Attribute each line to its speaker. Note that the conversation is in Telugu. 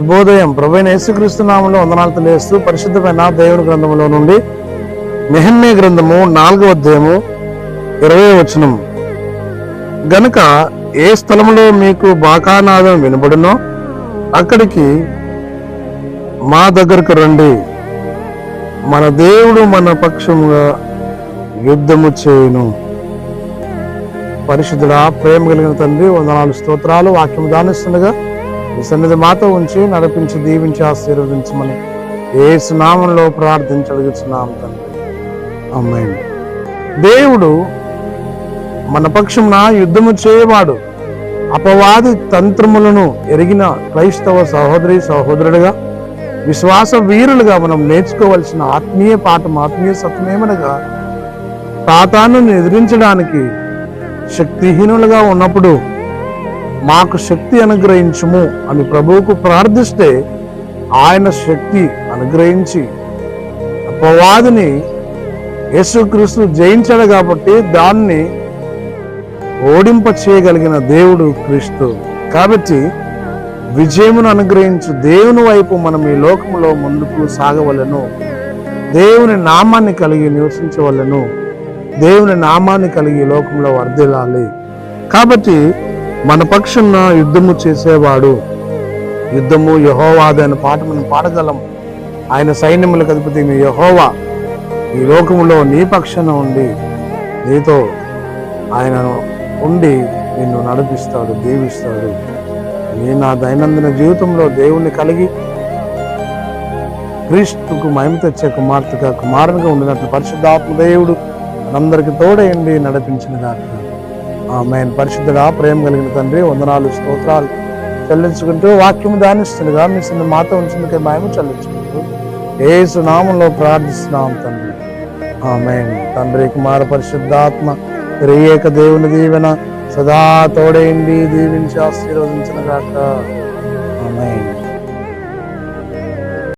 Speaker 1: శుభోదయం. ప్రభైన యేసుక్రీస్తు నామంలో వందనాలు తెలియస్తూ పరిశుద్ధమైన దేవుని గ్రంథంలో నుండి నెహమ్మే గ్రంథము నాలుగవ అధ్యాయము ఇరవై వచనం. గనుక ఏ స్థలములో మీకు బాకానాదం వినబడునో అక్కడికి మా దగ్గరకు రండి. మన దేవుడు మన పక్షముగా యుద్ధము చేయును. పరిశుద్ధుడా ప్రేమ కలిగిన తండ్రి వందనాలు స్తోత్రాలు వాక్యం దానిస్తుండగా నీ సన్నిధి మాతో ఉంచి నడిపించి దీవించి ఆశీర్వదించమని ఏ సునామంలో ప్రార్థించడుగుతున్నాం తండ్రి. అమ్మాయి దేవుడు మన పక్షమున యుద్ధము చేయవాడు. అపవాది తంత్రములను ఎరిగిన క్రైస్తవ సహోదరి సహోదరుడుగా విశ్వాస వీరులుగా మనం నేర్చుకోవలసిన ఆత్మీయ పాఠం ఆత్మీయ సత్యమేమనగా సాతాను ఎదిరించడానికి శక్తిహీనులుగా ఉన్నప్పుడు మాకు శక్తి అనుగ్రహించుము అని ప్రభువుకు ప్రార్థిస్తే ఆయన శక్తి అనుగ్రహించి అపవాదిని యేసుక్రీస్తు జయించాడు కాబట్టి దాన్ని ఓడింప చేయగలిగిన దేవుడు క్రీస్తు. కాబట్టి విజయమును అనుగ్రహించు దేవుని వైపు మనం ఈ లోకంలో ముందుకు సాగవలను. దేవుని నామాన్ని కలిగి నివసించవలను. దేవుని నామాన్ని కలిగి లోకంలో వర్ధిల్లాలి. కాబట్టి మన పక్షున్న యుద్ధము చేసేవాడు. యుద్ధము యహోవాది అనే పాట మనం పాడగలం. ఆయన సైన్యములకు అధిపతి నీ యహోవా ఈ లోకములో నీ పక్షాన ఉండి నీతో ఆయన ఉండి నిన్ను నడిపిస్తాడు దీవిస్తాడు. నీ నా దైనందిన జీవితంలో దేవుణ్ణి కలిగి క్రీస్తుకు మహిమ తెచ్చే కుమార్తెగా కుమారునిగా ఉండినట్లు పరిశుద్ధాత్మ దేవుడు మనందరికి తోడయండి నడిపించిన దాకా ఆమె పరిశుద్ధుడా ప్రేమ కలిగిన తండ్రి వందనాలు స్తోత్రాలు చెల్లించుకుంటూ వాక్యం దానిస్తుండగా మీ చిన్న మాతో ఉంచుందుకే మేము చెల్లించుకుంటూ ఏసు నామంలో ప్రార్థిస్తున్నాం తండ్రి. ఆమె తండ్రి కుమార పరిశుద్ధాత్మ రేయక దేవుని దీవెన సదా తోడేయండి దీవించి ఆశీర్వదించిన గాక. ఆమె